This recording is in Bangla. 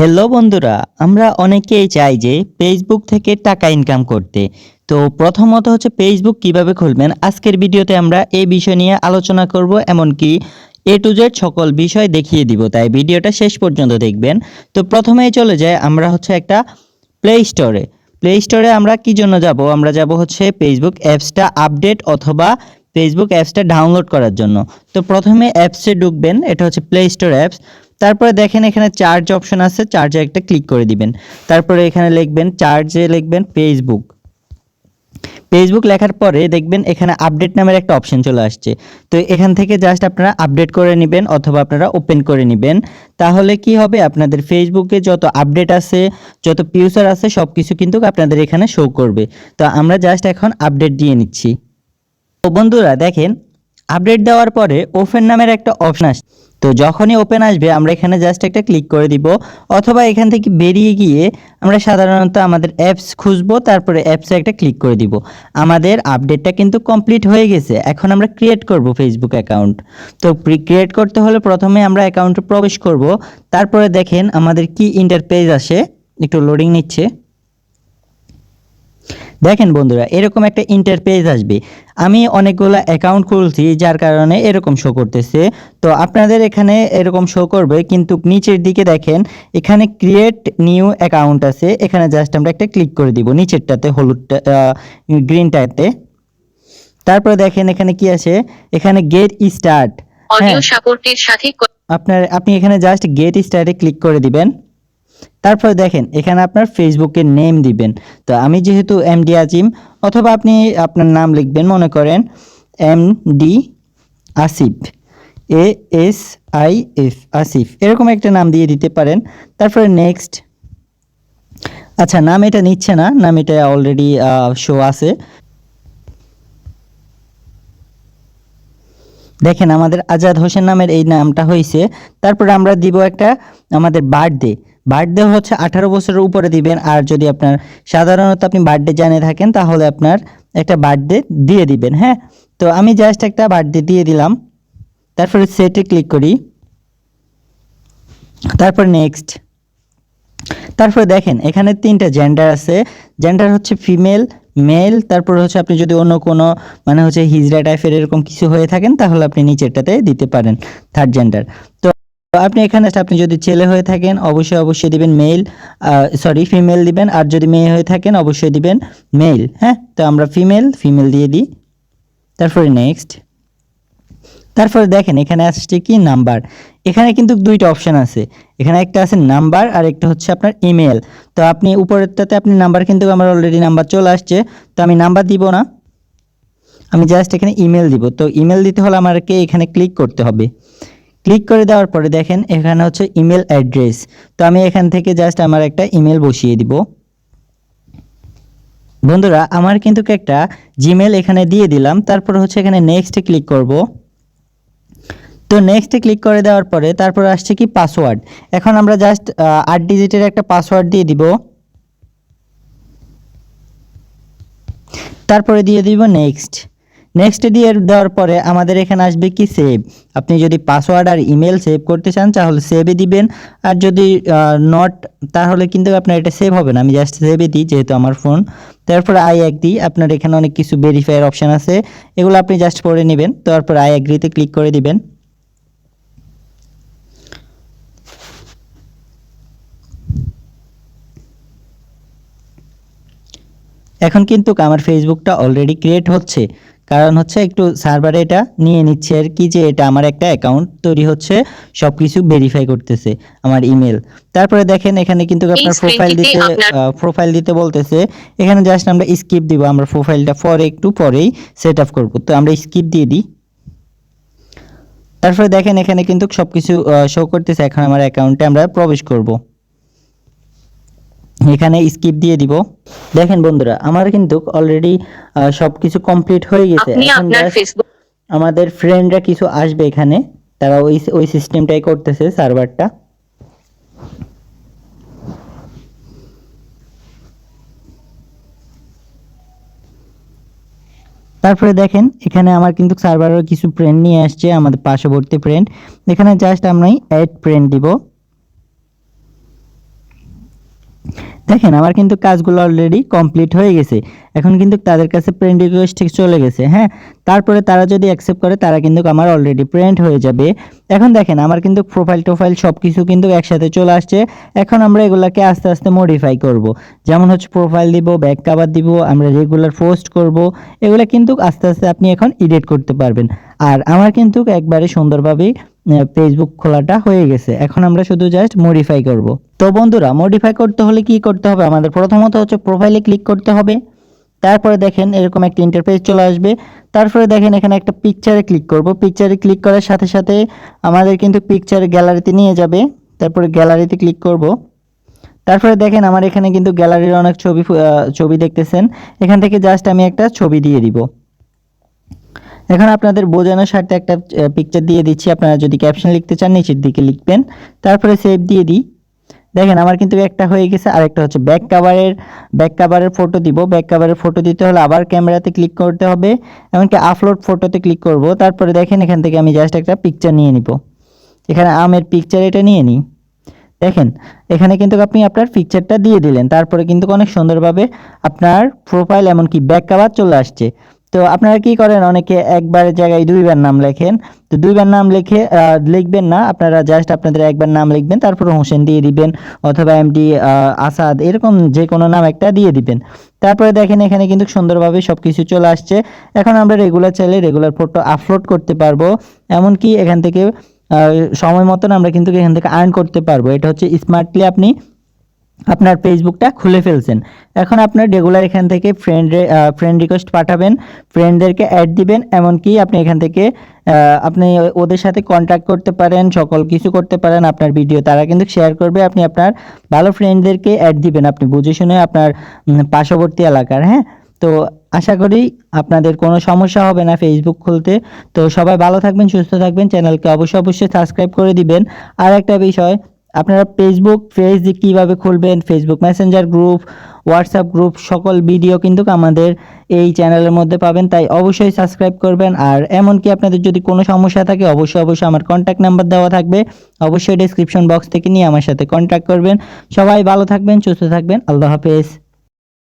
হ্যালো বন্ধুরা, আমরা অনেকেই চাই যে ফেসবুক থেকে টাকা ইনকাম করতে। তো প্রথমত হচ্ছে ফেসবুক কীভাবে খুলবেন? আজকের ভিডিওতে আমরা এই বিষয় নিয়ে আলোচনা করব, এমনকি এ টু জেড সকল বিষয় দেখিয়ে দিব। তাই ভিডিওটা শেষ পর্যন্ত দেখবেন। তো প্রথমেই চলে যায় আমরা হচ্ছে একটা প্লে স্টোরে প্লে স্টোরে আমরা কি জন্য যাব? আমরা যাব হচ্ছে ফেসবুক অ্যাপসটা আপডেট অথবা ফেসবুক অ্যাপসটা ডাউনলোড করার জন্য। তো প্রথমে অ্যাপসে ঢুকবেন, এটা হচ্ছে প্লে স্টোর অ্যাপস তারপরে দেখেন এখানে চার্জ অপশন আছে চার্জে একটা ক্লিক করে দিবেন। তারপরে এখানে লিখবেন চার্জে লিখবেন ফেসবুক ফেসবুক লেখার পরে দেখবেন এখানে আপডেট নামের একটা অপশন চলে আসছে। তো এখান থেকে জাস্ট আপনারা আপডেট করে নেবেন অথবা আপনারা ওপেন করে নেবেন। তাহলে কি হবে? আপনাদের ফেসবুকে যত আপডেট আছে, যত ফিউচার আছে সব কিছু কিন্তু আপনাদের এখানে শো করবে। তো আমরা জাস্ট এখন আপডেট দিয়ে নিচ্ছি। তো বন্ধুরা, দেখেন আপডেট দেওয়ার পরে ওপেন নামের একটা অপশন আসে তো যখনই ওপেন আসবে, আমরা এখানে জাস্ট একটা ক্লিক করে দিব। অথবা এখান থেকে বেরিয়ে গিয়ে আমরা সাধারণত আমাদের অ্যাপস খুঁজবো, তারপরে অ্যাপসে একটা ক্লিক করে দিব। আমাদের আপডেটটা কিন্তু কমপ্লিট হয়ে গেছে। এখন আমরা ক্রিয়েট করব ফেসবুক অ্যাকাউন্ট তো ক্রিয়েট করতে হলে প্রথমে আমরা অ্যাকাউন্টে প্রবেশ করব। তারপরে দেখেন আমাদের কি ইন্টারপেজ আসে। একটু লোডিং নিচ্ছে। দেখেন বন্ধুরা এরকম একটা ইন্টারপেজ আসবে। আমি অনেকগুলো অ্যাকাউন্ট খুলছি যার কারণে এরকম শো করতেছে। তো আপনাদের এখানে এরকম শো করবে কিন্তু নিচের দিকে দেখেন এখানে ক্রিয়েট নিউ অ্যাকাউন্ট আছে। এখানে জাস্ট আমরা একটা ক্লিক করে দিব নিচেরটাতে হলুদটা গ্রিনটাতে তারপরে দেখেন এখানে কি আছে? এখানে গেট স্টার্ট অডিও সাপোর্টের সাথে আপনার আপনি এখানে জাস্ট গেট স্টার্টে ক্লিক করে দিবেন। তারপরে দেখেন, এখানে আপনার ফেসবুকের নেম দিবেন। তো আমি যেহেতু এম ডি আজিম অথবা আপনি আপনার নাম লিখবেন, মনে করেন M D Asif A S I F Asif এরকম একটা নাম দিয়ে দিতে পারেন। তারপরে নেক্সট আচ্ছা নাম এটা নিচ্ছে না, নাম এটা অলরেডি শো আছে। দেখেন, আমাদের আজাদ হোসেন নামের এই নামটা হয়েছে তারপরে আমরা দিব একটা আমাদের বার্থডে বার্থডে হচ্ছে আঠারো বছরের উপরে দিবেন। আর যদি আপনার সাধারণত আপনি বার্থডে জানে থাকেন, তাহলে আপনার একটা বার্থডে দিয়ে দিবেন হ্যাঁ? তো আমি জাস্ট একটা বার্থডে দিয়ে দিলাম। তারপরে সেটে ক্লিক করি। তারপর নেক্সট তারপরে দেখেন, এখানে তিনটা জেন্ডার আছে। জেন্ডার হচ্ছে ফিমেল মেল তারপর হচ্ছে আপনি যদি অন্য কোনো মানে হচ্ছে হিজড়া টাইপের এরকম কিছু হয়ে থাকেন, তাহলে আপনি নিচেরটাতে দিতে পারেন থার্ড জেন্ডার তো আপনি এখানে আপনি যদি ছেলে হয়ে থাকেন, অবশ্যই অবশ্যই দিবেন মেল সরি ফিমেল দিবেন। আর যদি মেয়ে হয়ে থাকেন, অবশ্যই দিবেন মেল হ্যাঁ? তো আমরা ফিমেল ফিমেল দিয়ে দিই। তারপরে নেক্সট তারপরে দেখেন, এখানে আসছে কি? নাম্বার এখানে কিন্তু দুইটা অপশন আছে। এখানে একটা আছে নাম্বার আর একটা হচ্ছে আপনার ইমেল তো আপনি উপরেরটাতে আপনি নাম্বার কিন্তু আমার অলরেডি নাম্বার চলে আসছে। তো আমি নাম্বার দিব না। আমি জাস্ট এখানে ইমেল দিব। তো ইমেল দিতে হলে আমাকে এখানে ক্লিক করতে হবে। ক্লিক করে দেওয়ার পরে দেখেন এখানে হচ্ছে ইমেল অ্যাড্রেস। তো আমি এখান থেকে জাস্ট আমার একটা ইমেল বসিয়ে দিব। বন্ধুরা, আমার কিন্তু একটা জিমেল এখানে দিয়ে দিলাম। তারপর হচ্ছে এখানে নেক্সটে ক্লিক করব। তো নেক্সটে ক্লিক করে দেওয়ার পরে তারপর আসছে কি পাসওয়ার্ড এখন আমরা জাস্ট আট ডিজিটের একটা পাসওয়ার্ড দিয়ে দিব। তারপরে দিয়ে দিব নেক্সট নেক্সট দিয়ে দেওয়ার পরে আমাদের এখানে আসবে কি সেভ আপনি যদি পাসওয়ার্ড আর ইমেল সেভ করতে চান, তাহলে সেভে দিবেন। আর যদি নট তাহলে কিন্তু আপনার এটা সেভ হবে না। আমি জাস্ট সেভে দিই, যেহেতু আমার ফোন তারপরে আই দিই আপনার এখানে অনেক কিছু ভেরিফাইয়ের অপশান আছে। এগুলো আপনি জাস্ট করে নেবেন। তারপর আই অ্যাগ্রিতে ক্লিক করে দিবেন। এখন কিন্তু আমার ফেসবুকটা অলরেডি ক্রিয়েট হচ্ছে। কারণ হচ্ছে একটু সার্ভারে এটা নিয়ে নিচ্ছে আর কি যে এটা আমার একটা অ্যাকাউন্ট তৈরি হচ্ছে সব কিছু ভেরিফাই করতেছে আমার ইমেল তারপরে দেখেন এখানে কিন্তু আপনার প্রোফাইল দিতে প্রোফাইল দিতে বলতেছে এখানে জাস্ট আমরা স্কিপ দিব আমরা প্রোফাইলটা পরে একটু পরেই সেট আপ করব। তো আমরা স্কিপ দিয়ে দিই। তারপরে দেখেন এখানে কিন্তু সব কিছু শো করতেছে এখন আমার অ্যাকাউন্টে আমরা প্রবেশ করব। এখানে স্কিপ দিয়ে দিব। দেখেন বন্ধুরা আমার কিন্তু অলরেডি সব কিছু কমপ্লিট হয়ে গেছে। আমাদের ফ্রেন্ডরা কিছু আসবে এখানে। তারা ওই ওই সিস্টেমটাই করতেছে সার্ভারটা তারপরে দেখেন এখানে আমার কিন্তু সার্ভারের কিছু ফ্রেন্ড নিয়ে আসছে আমাদের পার্শ্ববর্তী ফ্রেন্ড এখানে জাস্ট আমরাই অ্যাড ফ্রেন্ড দিব। দেখেন আমার কিন্তু কাজগুলো অলরেডি কমপ্লিট হয়ে গেছে। এখন কিন্তু তাদের কাছে ফ্রেন্ড রিকোয়েস্ট চলে গেছে হ্যাঁ? তারপরে তারা যদি অ্যাকসেপ্ট করে, তারা কিন্তু আমার অলরেডি ফ্রেন্ড হয়ে যাবে। এখন দেখেন, আমার কিন্তু প্রোফাইল টোফাইল সব কিছু কিন্তু একসাথে চলে আসছে। এখন আমরা এগুলাকে আস্তে আস্তে মডিফাই করব। যেমন হচ্ছে প্রোফাইল দিব ব্যাক কাভার দিব, আমরা রেগুলার পোস্ট করব। এগুলো কিন্তু আস্তে আস্তে আপনি এখন এডিট করতে পারবেন। আর আমার কিন্তু একবারে সুন্দরভাবেই ফেসবুক খোলাটা হয়ে গেছে। এখন আমরা শুধু জাস্ট মডিফাই করব। তো বন্ধুরা মডিফাই করতে হলে কি করতে হবে? আমাদের প্রথমত হচ্ছে প্রোফাইলে ক্লিক করতে হবে। তারপরে দেখেন এরকম একটা ইন্টারফেস চলে আসবে। তারপরে দেখেন এখানে একটা পিকচারে ক্লিক করব। পিকচারে ক্লিক করার সাথে সাথে আমাদের কিন্তু পিকচার গ্যালারিতে নিয়ে যাবে। তারপরে গ্যালারিতে ক্লিক করব। তারপরে দেখেন আমার এখানে কিন্তু গ্যালারির অনেক ছবি ছবি দেখতেছেন। এখান থেকে জাস্ট আমি একটা ছবি দিয়ে দিব। এখন আপনাদের বোঝানোর স্বার্থে একটা পিকচার দিয়ে দিচ্ছি। আপনারা যদি ক্যাপশন লিখতে চান, নিচের দিকে লিখবেন। তারপরে সেভ দিয়ে দিই। দেখেন, আমার কিন্তু একটা হয়ে গেছে আর একটা হচ্ছে ব্যাক কাভারের ব্যাক কাভারের ফটো দিব। ব্যাক কাভারের ফটো দিতে হলে আবার ক্যামেরাতে ক্লিক করতে হবে, এমনকি আপলোড ফটোতে ক্লিক করব। তারপরে দেখেন, এখান থেকে আমি জাস্ট একটা পিকচার নিয়ে নিব। এখানে আমের পিকচার এটা নিয়ে নিই। দেখেন, এখানে কিন্তু আপনি আপনার পিকচারটা দিয়ে দিলেন। তারপরে কিন্তু অনেক সুন্দরভাবে আপনার প্রোফাইল এমনকি ব্যাক কাভার চলে আসছে। তো আপনারা কি করেন? অনেকে একবার জায়গায় দুইবার নাম লেখেন। তো দুইবার নাম লিখে লিখবেন না। আপনারা জাস্ট আপনাদের একবার নাম লিখবেন, তারপর হোসেন দিয়ে দিবেন অথবা এমডি আসাদ, এরকম যে কোনো নাম একটা দিয়ে দিবেন। তারপরে দেখেন এখানে কিন্তু সুন্দরভাবে সব কিছু চলে আসছে। এখন আমরা রেগুলার চাইলে রেগুলার ফটো আপলোড করতে পারব। এমনকি এখান থেকে সময় মতন আমরা কিন্তু এখান থেকে আর্ন করতে পারব। এটা হচ্ছে স্মার্টলি আপনি আপনার ফেসবুকটা খুলে ফেলছেন। এখন আপনার রেগুলার এখান থেকে ফ্রেন্ড ফ্রেন্ড রিকোয়েস্ট পাঠাবেন ফ্রেন্ডদেরকে অ্যাড দিবেন, এমনকি আপনি এখান থেকে আপনি ওদের সাথে কন্ট্যাক্ট করতে পারেন, সকল কিছু করতে পারেন, আপনার ভিডিও তারা কিন্তু শেয়ার করবে, আপনি আপনার ভালো ফ্রেন্ডদেরকে অ্যাড দিবেন, আপনি বুঝে শুনে আপনার পার্শ্ববর্তী এলাকার হ্যাঁ? তো আশা করি আপনাদের কোনো সমস্যা হবে না ফেসবুক খুলতে। তো সবাই ভালো থাকবেন, সুস্থ থাকবেন, চ্যানেলকে অবশ্যই অবশ্যই সাবস্ক্রাইব করে দিবেন। আর একটা বিষয় আপনারা ফেসবুক পেজ কীভাবে খুলবেন? Facebook Messenger group WhatsApp group সকল ভিডিও কিন্তু আমাদের এই চ্যানেলের মধ্যে পাবেন। তাই অবশ্যই সাবস্ক্রাইব করবেন। আর এমনকি আপনাদের যদি কোনো সমস্যা থাকে, অবশ্যই অবশ্যই আমার কন্ট্যাক্ট নাম্বার দেওয়া থাকবে। অবশ্যই ডিসক্রিপশন বক্স থেকে নিয়ে আমার সাথে কন্ট্যাক্ট করবেন। সবাই ভালো থাকবেন, সুস্থ থাকবেন। আল্লাহ হাফেজ।